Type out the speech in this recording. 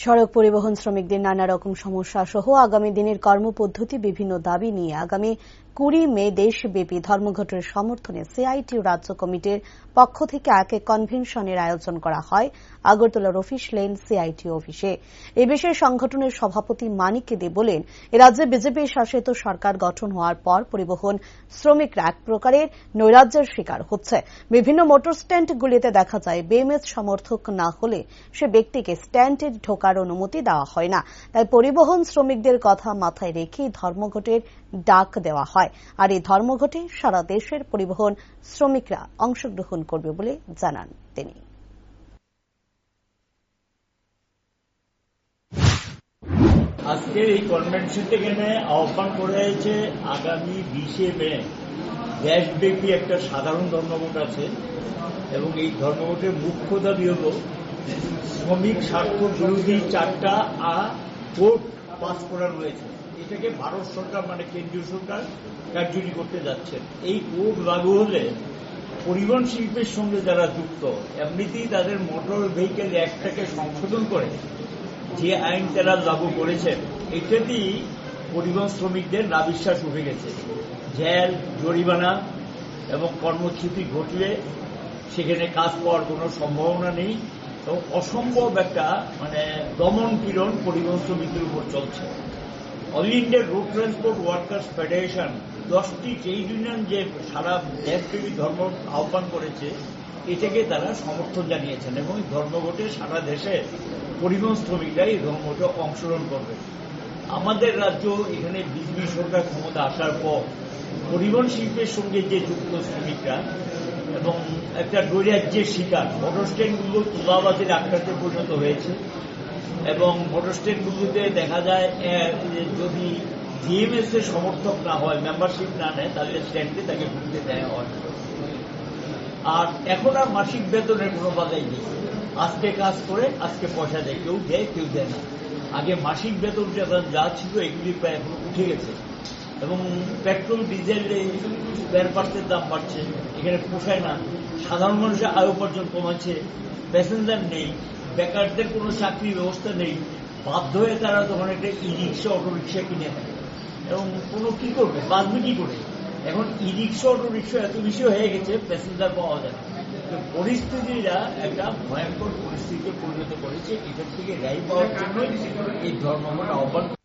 সড়ক পরিবহন শ্রমিকদের নানা রকম সমস্যা সহ আগামী দিনের কর্মপদ্ধতি বিভিন্ন দাবি নিয়ে আগামী কুড়ি মে দেশব্যাপী ধর্মঘটের সমর্থনে সিআইটিউ রাজ্য কমিটির পক্ষ থেকে এক কনভেনশনের আয়োজন করা হয় আগরতলার অফিস লেন সিআইটিউ অফিসে। এ বিষয়ে সংগঠনের সভাপতি মানিক দে বলেন এরাজ্যে বিজেপি শাসিত সরকার গঠন হওয়ার পর পরিবহন শ্রমিকরা এক প্রকারের নৈরাজ্যের শিকার হচ্ছে। বিভিন্ন মোটর স্ট্যান্ডগুলিতে দেখা যায় বিএমএস সমর্থক না হলে সে ব্যক্তিকে স্ট্যান্ডে ঢোকার অনুমতি দেওয়া হয় না। তাই পরিবহন শ্রমিকদের কথা মাথায় রেখেই ধর্মঘটের ডাক দেওয়া হয়। আর এই ধর্মঘটে সারা দেশের পরিবহন শ্রমিকরা অংশগ্রহণ করবে বলে জানান তিনি। আজকের এই কনভেনশন এখানে আহ্বান করা হয়েছে, আগামী বিশে মে দেশব্যাপী একটা সাধারণ ধর্মঘট আছে। এবং এই ধর্মঘটের মুখ্য দাবি হল শ্রমিক স্বার্থ বিরোধী চারটা আ কোর্ট পাস করা রয়েছে। এটাকে ভারত সরকার মানে কেন্দ্রীয় সরকার কার্যকরী করতে যাচ্ছেন এই কোর্ট লাগু হলে পরিবহন শিল্পের সঙ্গে যারা যুক্ত, এমনিতেই তাদের মোটর ভেহিকেল অ্যাক্টটাকে সংশোধন করে যে আইন তারা লাগু করেছেন এটাতেই পরিবহন শ্রমিকদের নাবিশ্বাস উঠে গেছে। জেল, জরিমানা এবং কর্মচ্যুতি ঘটলে সেখানে কাজ পাওয়ার কোনো সম্ভাবনা নেই। এবং অসম্ভব একটা মানে দমন পীড়ন পরিবহন শ্রমিকদের উপর চলছে। All India Road Transport Workers Federation দশটি ট্রেড ইউনিয়ন যে সারা দেশব্যাপী ধর্ম আহ্বান করেছে, এটাকে তারা সমর্থন জানিয়েছেন এবং ধর্মঘটে সারা দেশে পরিবহন শ্রমিকরা এই ধর্মঘটে অংশগ্রহণ করবে। আমাদের রাজ্য এখানে বিজেপি সরকার ক্ষমতা আসার পর পরিবহন শিল্পের সঙ্গে যে যুক্ত শ্রমিকরা একটা নৈরাজ্যের শিকার। মোটর স্ট্যান্ডগুলো তুলাবাজির আক্রান্তে পরিণত হয়েছে এবং মোটর স্ট্যান্ডগুলোতে দেখা যায় যদি জিএমএস এর সমর্থক না হয় মেম্বারশিপ না নেয়, তাহলে স্ট্যান্ডে তাকে ঢুকতে দেওয়া হয়। আর এখন আর মাসিক বেতনের কোনো বাধাই নেই। আজকে কাজ করে, আজকে পয়সা দেয়। কেউ দেয় কেউ দেয় না। আগে মাসিক বেতন যা ছিল, এগুলি প্রায় এখন উঠে গেছে। এবং পেট্রোল, ডিজেল স্পেয়ার দাম বাড়ছে। এখানে পোষায় না। সাধারণ মানুষের আয় উপার্জন কমাচ্ছে। প্যাসেঞ্জার নেই। বেকারদের কোনো চাকরির ব্যবস্থা নেই। বাধ্য হয়ে তারা তখন একটা ই রিক্সা অটো রিক্সা কিনে নেয়। এবং কোনো কি করবে? বাঁচবে কি করে? এখন ই রিক্সা অটো রিক্সা এত বেশি হয়ে গেছে প্যাসেঞ্জার পাওয়া যায় তো পরিস্থিতিরা একটা ভয়ঙ্কর পরিস্থিতিতে পরিণত করেছে। এটার থেকে রেহাই পাওয়ার জন্য এই ধর্মঘট আহ্বান